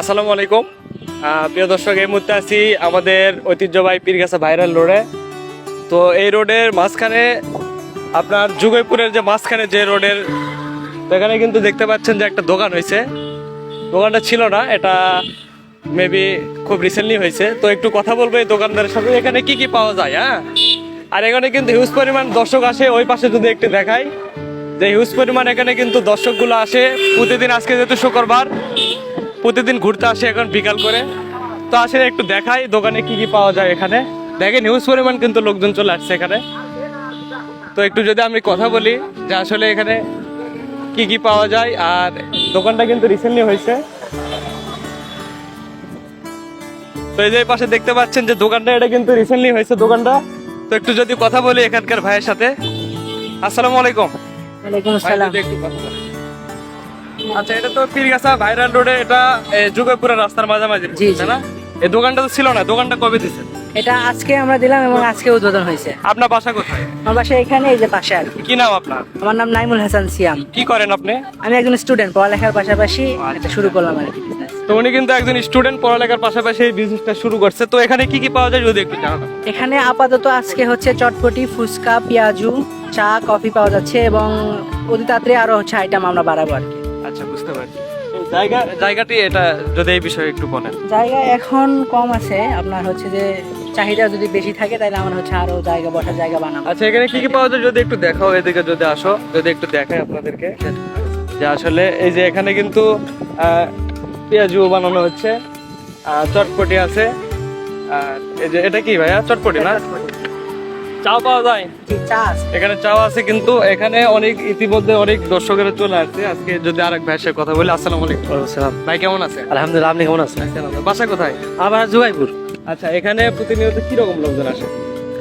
আসসালামু আলাইকুম। প্রিয় দর্শক, এই মুহূর্তে আছি আমাদের ঐতিহ্যবাহী পীরগাছা ভাইরাল রোডে। তো এই রোডের মাঝখানে আপনার যুগৈপুরের যে মাঝখানে যে রোডের এখানে কিন্তু দেখতে পাচ্ছেন যে একটা দোকান হয়েছে। দোকানটা ছিল না, এটা মেবি খুব রিসেন্টলি হয়েছে। তো একটু কথা বলব এই দোকানদারের সাথে, এখানে কি কি পাওয়া যায় হ্যাঁ? আর এখানে কিন্তু হিউজ পরিমাণ দর্শক আসে, ওই পাশে যদি একটু দেখাই। যে হিউজ পরিমাণ এখানে কিন্তু দর্শকগুলো আসে। প্রতিদিন আজকে যেহেতু শুক্রবার প্রতিদিন ঘুরতে আসে এখন বিকাল করে। তো আসলে একটু দেখাই দোকানে কি কি পাওয়া যায় এখানে। দেখেন নিউজ পরিমাণ কিন্তু লোকজন চলে আসছে এখানে। তো একটু যদি আমি কথা বলি যে আসলে এখানে কি কি পাওয়া যায় আর দোকানটা কিন্তু রিসেন্টলি হয়েছে। তো এই যে পাশে দেখতে পাচ্ছেন যে দোকানটা এটা কিন্তু রিসেন্টলি হয়েছে দোকানটা। তো একটু যদি কথা বলি এখানকার ভাইয়ের সাথে। আসসালামু আলাইকুম। ওয়ালাইকুম আসসালাম। আচ্ছা এটা তো পীরগাছা ভাইরাল রোডে এটা এ, যুগপুরের রাস্তার মাঝামাঝি জি, না এই দোকানটা তো ছিল না দোকানটা কবে দিছে এটা আজকে আমরা দিলাম এবং আজকে উদ্বোধন হয়েছে। আপনার বাসা কোথায়? আমার বাসা এখানে এই যে পাশে আর কি। নাম আপনার? আমার নাম নাইমুল হাসান সিয়াম। কি করেন আপনি? আমি একজন স্টুডেন্ট পড়ালেখার পাশাপাশি এটা শুরু করলাম আর কি তো উনি কিন্তু একজন স্টুডেন্ট পড়ালেখার পাশাপাশি এই বিজনেসটা শুরু করছে। তো এখানে কি কি পাওয়া যায় যদি একটু জানাবেন এখানে আপাতত আজকে হচ্ছে চটপটি ফুচকা পেঁয়াজু চা কফি পাওয়া যাচ্ছে এবং অতি তাড়াতাড়ি আরও হচ্ছে আইটেম আমরা বাড়াবো আর কি। বুঝতে পারছি। জায়গা জায়গাটি এটা যদি এই বিষয়ে একটু বলেন। জায়গা এখন কম আছে। আপনার হচ্ছে যে চাহিদা যদি বেশি থাকে তাহলে আমরা হচ্ছে আরও জায়গা বসার জায়গা বানাবো। আচ্ছা এখানে কি কি পাওয়া যায় যদি একটু দেখাও এদিকে যদি আসো যদি একটু দেখাই আপনাদেরকে। যে আসলে এই যে এখানে কিন্তু পেঁয়াজু বানানো হচ্ছে আর চটপটি আছে। আর এই যে এটা কি ভাইয়া? চটপটি না? চাও পাওয়া যায়? জি, চা আছে। এখানে কিন্তু এখানে অনেক ইতিমধ্যে অনেক দর্শকেরা চলে আসছে। আজকে যদি আরেক ভাইয়ের সাথে কথা বলি আসসালামু আলাইকুম। সালাম। ভাই কেমন আছে আলহামদুলিল্লাহ আপনি কেমন আছেন? বাসা কোথায়? আমার জুবাইপুর। আচ্ছা এখানে প্রতিনিয়ত কি রকম লোকজন আসে?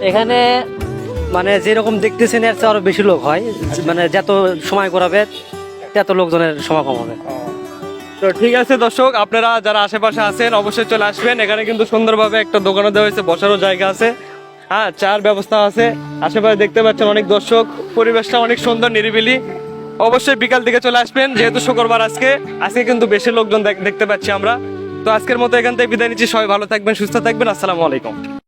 এখানে মানে যেরকম দেখতেছেন এর চেয়ে আরও বেশি লোক হয়। মানে যত সময় করাবে তত লোকজনের সমাগম হবে। তো ঠিক আছে দর্শক আপনারা যারা আশেপাশে আছেন অবশ্যই চলে আসবেন। এখানে কিন্তু সুন্দরভাবে একটা দোকানও দেওয়া হয়েছে বসারও জায়গা আছে। হ্যাঁ চার ব্যবস্থা আছে। আশেপাশে দেখতে পাচ্ছেন অনেক দর্শক। পরিবেশটা অনেক সুন্দর, নিরিবিলি। অবশ্যই বিকাল দিকে চলে আসবেন, যেহেতু শুক্রবার আজকে। আজকে কিন্তু বেশি লোকজন দেখ- দেখতে পাচ্ছি আমরা। তো আজকের মতো এখান থেকে বিদায় নিচ্ছি। সবাই ভালো থাকবেন, সুস্থ থাকবেন। আসসালামু আলাইকুম।